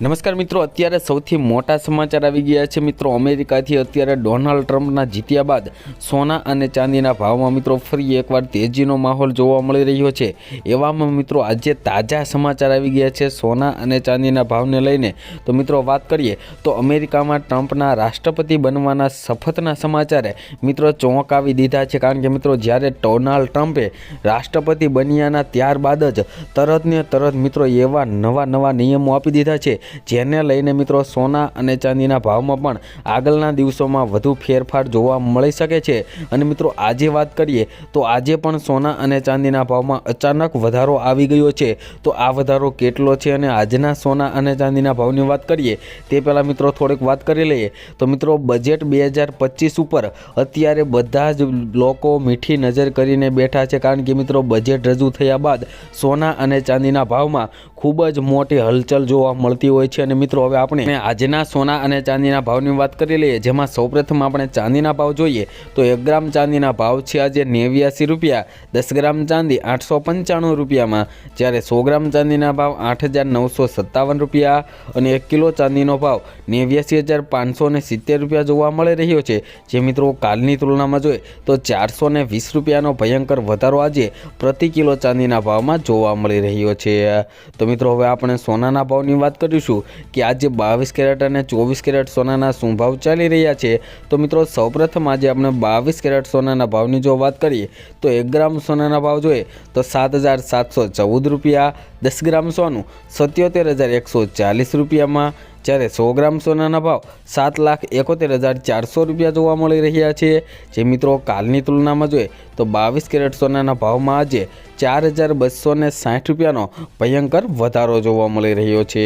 નમસ્કાર મિત્રો, અત્યારે સૌથી મોટા સમાચાર આવી ગયા છે. મિત્રો, અમેરિકાથી અત્યારે ડોનાલ્ડ ટ્રમ્પના જીત્યા બાદ સોના અને ચાંદીના ભાવમાં મિત્રો ફરી એકવાર તેજીનો માહોલ જોવા મળી રહ્યો છે. એવામાં મિત્રો આજે તાજા સમાચાર આવી ગયા છે સોના અને ચાંદીના ભાવને લઈને. તો મિત્રો, વાત કરીએ તો અમેરિકામાં ટ્રમ્પના રાષ્ટ્રપતિ બનવાના શપથના સમાચારે મિત્રો ચોંકાવી દીધા છે. કારણ કે મિત્રો, જ્યારે ડોનાલ્ડ ટ્રમ્પે રાષ્ટ્રપતિ બન્યાના ત્યારબાદ જ તરત ને તરત મિત્રો એવા નવા નવા નિયમો આપી દીધા છે. જેને લઈને મિત્રો સોના અને ચાંદીના ભાવમાં પણ આગળના દિવસોમાં વધુ ફેરફાર જોવા મળી શકે છે. અને મિત્રો આજે વાત કરીએ તો આજે પણ સોના અને ચાંદીના ભાવમાં અચાનક વધારો આવી ગયો છે. તો આ વધારો કેટલો છે અને આજના સોના અને ચાંદીના ભાવની વાત કરીએ તે પહેલાં મિત્રો થોડીક વાત કરી લઈએ. તો મિત્રો બજેટ બે હજાર પચીસ ઉપર અત્યારે બધા જ લોકો મીઠી નજર કરીને બેઠા છે. કારણ કે મિત્રો બજેટ રજૂ થયા બાદ સોના અને ચાંદીના ભાવમાં ખૂબ જ મોટી હલચલ જોવા મળતી હોય છે. અને મિત્રો, હવે આપણે આજના સોના અને ચાંદીના ભાવની વાત કરી લઈએ, જેમાં સૌપ્રથમ આપણે ચાંદીના ભાવ જોઈએ તો એક ગ્રામ ચાંદીના ભાવ છે આજે નેવ્યાસી રૂપિયા, દસ ગ્રામ ચાંદી આઠસો પંચાણું રૂપિયામાં, જ્યારે સો ગ્રામ ચાંદીના ભાવ આઠ હજાર નવસો સત્તાવન રૂપિયા અને એક કિલો ચાંદીનો ભાવ નેવ્યાસી હજાર પાંચસો સિત્તેર રૂપિયા જોવા મળી રહ્યો છે. જે મિત્રો, કાલની તુલનામાં જોઈએ તો ચારસો વીસ રૂપિયાનો ભયંકર વધારો આજે પ્રતિ કિલો ચાંદીના ભાવમાં જોવા મળી રહ્યો છે. તો મિત્રો, હવે આપણે સોનાના ભાવની વાત કરીશું કે આજે બાવીસ કેરેટ અને ચોવીસ કેરેટ સોનાના શું ભાવ ચાલી રહ્યા છે? તો મિત્રો, સૌપ્રથમ આજે આપણે બાવીસ કેરેટ સોનાના ભાવની જો વાત કરીએ, તો એક ગ્રામ સોનાના ભાવ જોઈએ તો સાત હજાર સાતસો ચૌદ રૂપિયા, દસ ગ્રામ સોનું સત્યોતેર હજાર એકસો ચાલીસ રૂપિયામાં જ્યારે સો ગ્રામ સોનાના ભાવ સાત લાખ એકોતેર હજાર ચારસો રૂપિયા જોવા મળી રહ્યા છે. જે મિત્રો કાલની તુલનામાં જોઈએ તો બાવીસ કેરેટ સોનાના ભાવમાં આજે ચાર હજાર બસો ને સાઠ રૂપિયાનો ભયંકર વધારો જોવા મળી રહ્યો છે.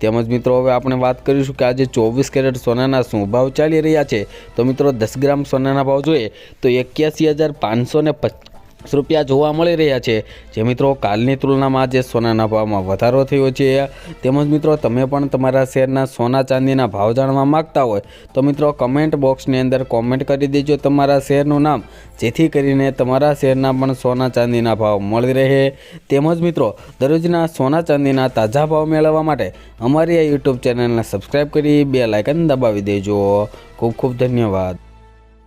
તેમજ મિત્રો, હવે આપણે વાત કરીશું કે આજે ચોવીસ કેરેટ સોનાના શું ભાવ ચાલી રહ્યા છે. તો મિત્રો, દસ ગ્રામ સોનાના ભાવ જોઈએ તો એક્યાસી હજાર પાંચસો ને રૂપિયા જોવા મળી રહ્યા છે. જે મિત્રો કાલની તુલનામાં આજે સોનાના ભાવમાં વધારો થયો છે. તેમજ મિત્રો તમે પણ તમારા શેરના સોના ચાંદીના ભાવ જાણવા માગતા હોય, તો મિત્રો કમેન્ટ બોક્સની અંદર કોમેન્ટ કરી દેજો તમારા શેરનું નામ, જેથી કરીને તમારા શેરના પણ સોના ચાંદીના ભાવ મળી રહે. તેમજ મિત્રો, દરરોજના સોના ચાંદીના તાજા ભાવ મેળવવા માટે અમારી આ યુટ્યુબ ચેનલને સબસ્ક્રાઈબ કરી બે લાઇકન દબાવી દેજો. ખૂબ ખૂબ ધન્યવાદ.